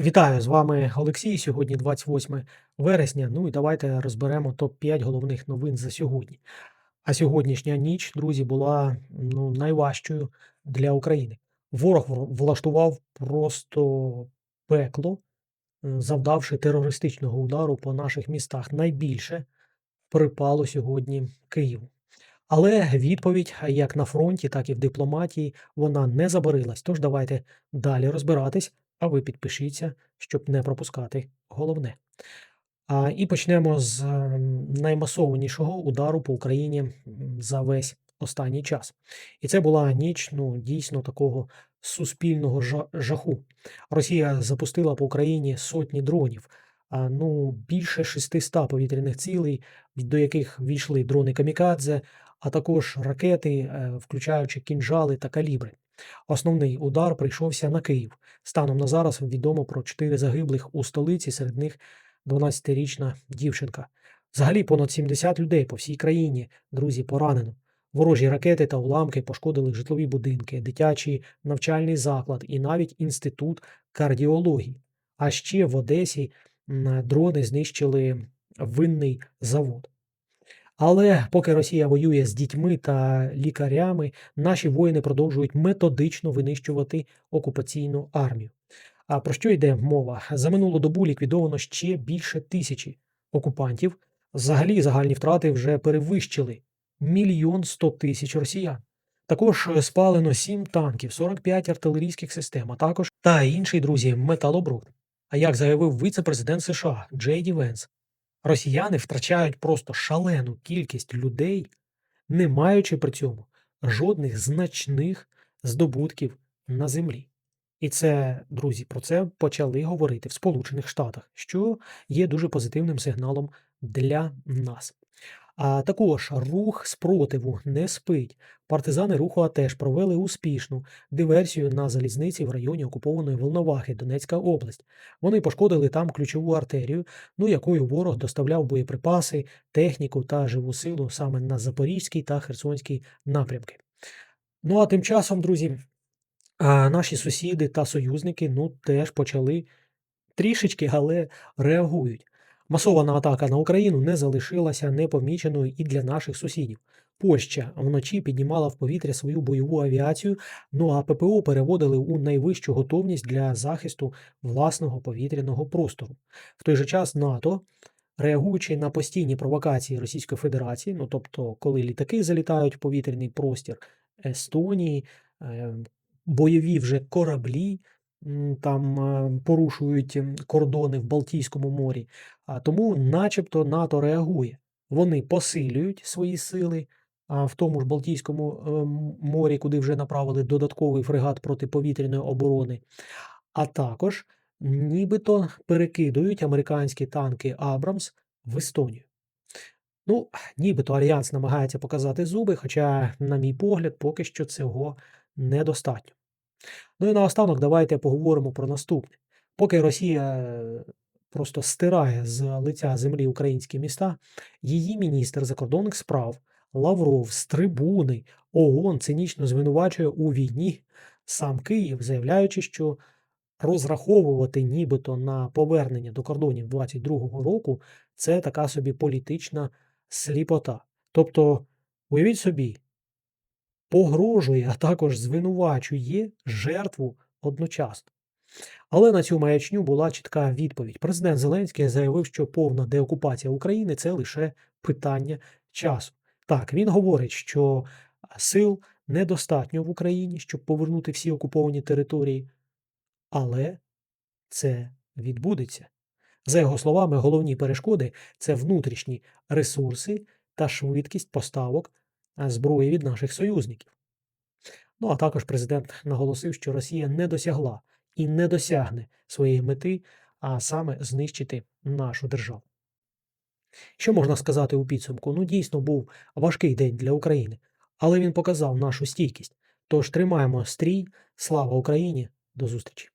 Вітаю з вами Олексій. Сьогодні 28 вересня. Ну і давайте розберемо топ-5 головних новин за сьогодні. А сьогоднішня ніч, друзі, була ну, найважчою для України. Ворог влаштував просто пекло, завдавши терористичного удару по наших містах. Найбільше припало сьогодні Києву. Але відповідь, як на фронті, так і в дипломатії, вона не забарилась. Тож давайте далі розбиратись, а ви підпишіться, щоб не пропускати головне. А, і почнемо з ем, наймасованішого удару по Україні за весь останній час. І це була ніч ну, дійсно такого суспільного жаху. Росія запустила по Україні сотні дронів, а, ну, більше 600 повітряних цілей, до яких війшли дрони камікадзе, а також ракети, е, включаючи кінжали та калібри. Основний удар прийшовся на Київ. Станом на зараз відомо про 4 загиблих у столиці, серед них 12-річна дівчинка. Взагалі понад 70 людей по всій країні, друзі, поранено. Ворожі ракети та уламки пошкодили житлові будинки, дитячий навчальний заклад і навіть інститут кардіології. А ще в Одесі дрони знищили винний завод. Але поки Росія воює з дітьми та лікарями, наші воїни продовжують методично винищувати окупаційну армію. А про що йде мова? За минулу добу ліквідовано ще більше тисячі окупантів. Взагалі загальні втрати вже перевищили мільйон сто тисяч росіян. Також спалено 7 танків, 45 артилерійських систем, а також та інший, друзі, металобрухт. А як заявив віце-президент США Джей Ді Венс, росіяни втрачають просто шалену кількість людей, не маючи при цьому жодних значних здобутків на землі. І це, друзі, про це почали говорити в Сполучених Штатах, що є дуже позитивним сигналом для нас. А також рух спротиву не спить. Партизани руху АТЕШ провели успішну диверсію на залізниці в районі окупованої Волновахи, Донецька область. Вони пошкодили там ключову артерію, ну якою ворог доставляв боєприпаси, техніку та живу силу саме на Запорізький та Херсонський напрямки. Ну а тим часом, друзі, наші сусіди та союзники ну теж почали трішечки, але реагують. Масована атака на Україну не залишилася непоміченою і для наших сусідів. Польща вночі піднімала в повітря свою бойову авіацію, ну а ППО переводили у найвищу готовність для захисту власного повітряного простору. В той же час НАТО, реагуючи на постійні провокації Російської Федерації, ну тобто, коли літаки залітають в повітряний простір Естонії, е, бойові вже кораблі там порушують кордони в Балтійському морі. Тому, начебто, НАТО реагує. Вони посилюють свої сили. В тому ж Балтійському е, морі, куди вже направили додатковий фрегат протиповітряної оборони, а також нібито перекидують американські танки Абрамс в Естонію. Ну, нібито Альянс намагається показати зуби, хоча, на мій погляд, поки що цього недостатньо. Ну і наостанок давайте поговоримо про наступне. Поки Росія е, просто стирає з лиця землі українські міста, її міністр закордонних справ Лавров з трибуни ООН цинічно звинувачує у війні сам Київ, заявляючи, що розраховувати нібито на повернення до кордонів 22-го року це така собі політична сліпота. Тобто, уявіть собі, погрожує, а також звинувачує жертву одночасно. Але на цю маячню була чітка відповідь. Президент Зеленський заявив, що повна деокупація України це лише питання часу. Так, він говорить, що сил недостатньо в Україні, щоб повернути всі окуповані території, але це відбудеться. За його словами, головні перешкоди це внутрішні ресурси та швидкість поставок зброї від наших союзників. Ну а також президент наголосив, що Росія не досягла і не досягне своєї мети, а саме знищити нашу державу. Що можна сказати у підсумку? Ну, дійсно був важкий день для України, але він показав нашу стійкість. Тож тримаємо стрій, слава Україні, до зустрічі!